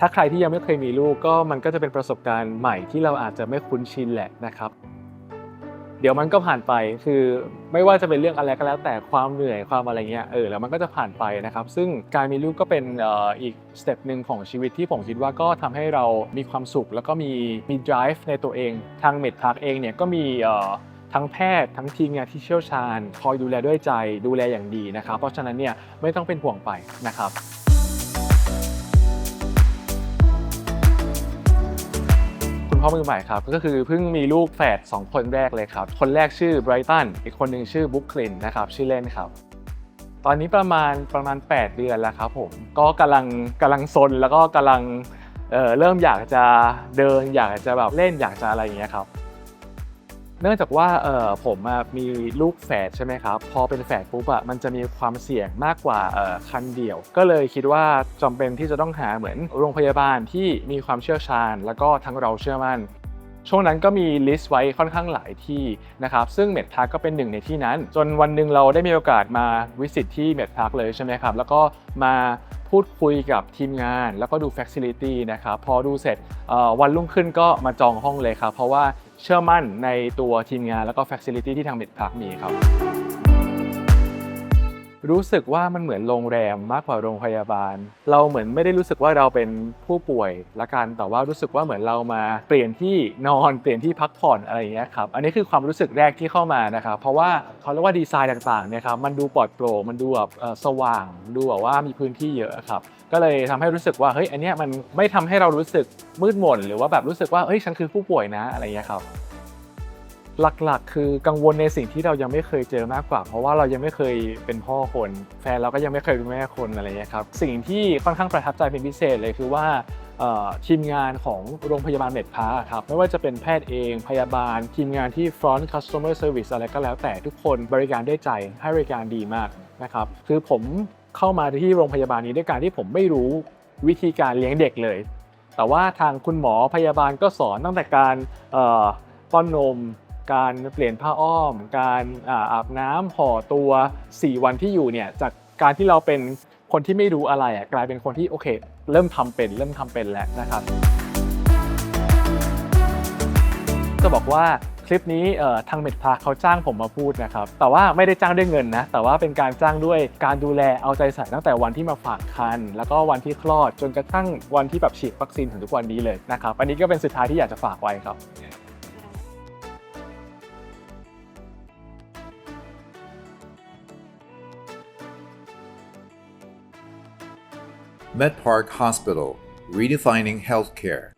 ถ้าใครที่ยังไม่เคยมีลูกก็มันก็จะเป็นประสบการณ์ใหม่ที่เราอาจจะไม่คุ้นชินแหละนะครับ เดี๋ยวมันก็ผ่านไปคือไม่ว่าจะเป็นเรื่องอะไรก็แล้ว แต่ความเหนื่อยความอะไรเงี้ยเออแล้วมันก็จะผ่านไปนะครับ ซึ่งการมีลูกก็เป็นอ,อ,อีกสเต็ปหนึ่งของชีวิตที่ผมคิดว่าก็ทำให้เรามีความสุข แล้วก็มีมี drive ในตัวเองทางเมดพักเองเนี่ยก็มีทั้งแพทย์ทั้งทีมงานที่เชี่ยวชาญ คอยดูแลด้วยใจดูแลอย่างดีนะครับ เพราะฉะนั้นเนี่ยไม่ต้องเป็นห่วงไปนะครับ พ่อมือใหม่ครับ ก็คือเพิ่งมีลูกแฝด2 คนแรกเลยครับ คนแรกชื่อไบรตันอีกคนหนึ่งชื่อบุ๊คลินนะครับชื่อเล่นครับตอนนี้ประมาณประมาณ 8 เดือนแล้วครับผมก็กำลังกำลังซนแล้วก็กำลังเเริ่มอยากจะเดินอยากจะแบบเล่นอยากจะอะไรอย่างเงี้ยครับ เนื่องจากว่าเออผมมีลูกแฝดใช่ไหมครับ พอเป็นแฝดปุ๊บอะมันจะมีความเสี่ยงมากกว่าเออคันเดี่ยว ก็เลยคิดว่าจำเป็นที่จะต้องหาเหมือนโรงพยาบาลที่มีความเชี่ยวชาญ แล้วก็ทั้งเราเชื่อมั่น ช่วงนั้นก็มีลิสต์ไว้ค่อนข้างหลายที่นะครับ ซึ่งเมดพาร์ก็เป็นหนึ่งในที่นั้น จนวันหนึ่งเราได้มีโอกาสมาวิสิตที่เมดพาร์เลยใช่ไหมครับ แล้วก็มาพูดคุยกับทีมงาน แล้วก็ดู Facility นะครับ พอดูเสร็จวันรุ่งขึ้นก็มาจองห้องเลยครับ เพราะว่า เชื่อมั่นในตัวทีมงานแล้วก็ Facility ที่ทางเมดพาร์คมีครับ รู้สึกว่ามันเหมือนโรงแรมมากกว่าโรงพยาบาล เราเหมือนไม่ได้รู้สึกว่าเราเป็นผู้ป่วยละกันแต่ว่ารู้สึกว่าเหมือนเรามาเปลี่ยนที่นอนเปลี่ยนที่พักผ่อนอะไรอย่างเงี้ยครับอันนี้คือความรู้สึกแรกที่เข้ามานะครับเพราะว่าเขาเรียกว่าดีไซน์ต่างๆเนี่ยครับมันดูปลอดโปร่งมันดูแบบสว่างดูแบบว่ามีพื้นที่เยอะครับก็เลยทำให้รู้สึกว่าเฮ้ยอันเนี้ยมันไม่ทำให้เรารู้สึกมืดมนหรือว่าแบบรู้สึกว่าเฮ้ยฉันคือผู้ป่วยนะอะไรอย่างเงี้ยครับ หลักๆ คือกังวลในสิ่งที่เรายังไม่เคยเจอมากกว่า เพราะว่าเรายังไม่เคยเป็นพ่อคน แฟนเราก็ยังไม่เคยเป็นแม่คนอะไรเงี้ยครับสิ่งที่ค่อนข้างประทับใจเป็นพิเศษเลยคือว่าทีมงานของโรงพยาบาลเม็ดพาครับไม่ว่าจะเป็นแพทย์เองพยาบาล ทีมงานที่ front customer service อะไรก็แล้วแต่ทุกคนบริการได้ใจให้บริการดีมากนะครับคือผมเข้ามาที่โรงพยาบาลนี้ด้วยการที่ผมไม่รู้วิธีการเลี้ยงเด็กเลย แต่ว่าทางคุณหมอพยาบาลก็สอนตั้งแต่การป้อนนม การเปลี่ยนผ้าอ้อม การอาบน้ำห่อตัว 4 วันที่อยู่เนี่ยจากการที่เราเป็นคนที่ไม่รู้อะไรอะกลายเป็นคนที่โอเค เริ่มทำเป็นเริ่มทำเป็นแล้วนะครับ จะบอกว่าคลิปนี้ทางเมดพาเขาจ้างผมมาพูดนะครับ แต่ว่าไม่ได้จ้างด้วยเงินนะ แต่ว่าเป็นการจ้างด้วยการดูแลเอาใจใส่ตั้งแต่วันที่มาฝากคัน แล้วก็วันที่คลอดจนกระทั่งวันที่แบบฉีดวัคซีนถึงทุกวันนี้เลยนะครับ อันนี้ก็เป็นสุดท้ายที่อยากจะฝากไว้ครับ MedPark Hospital, redefining healthcare.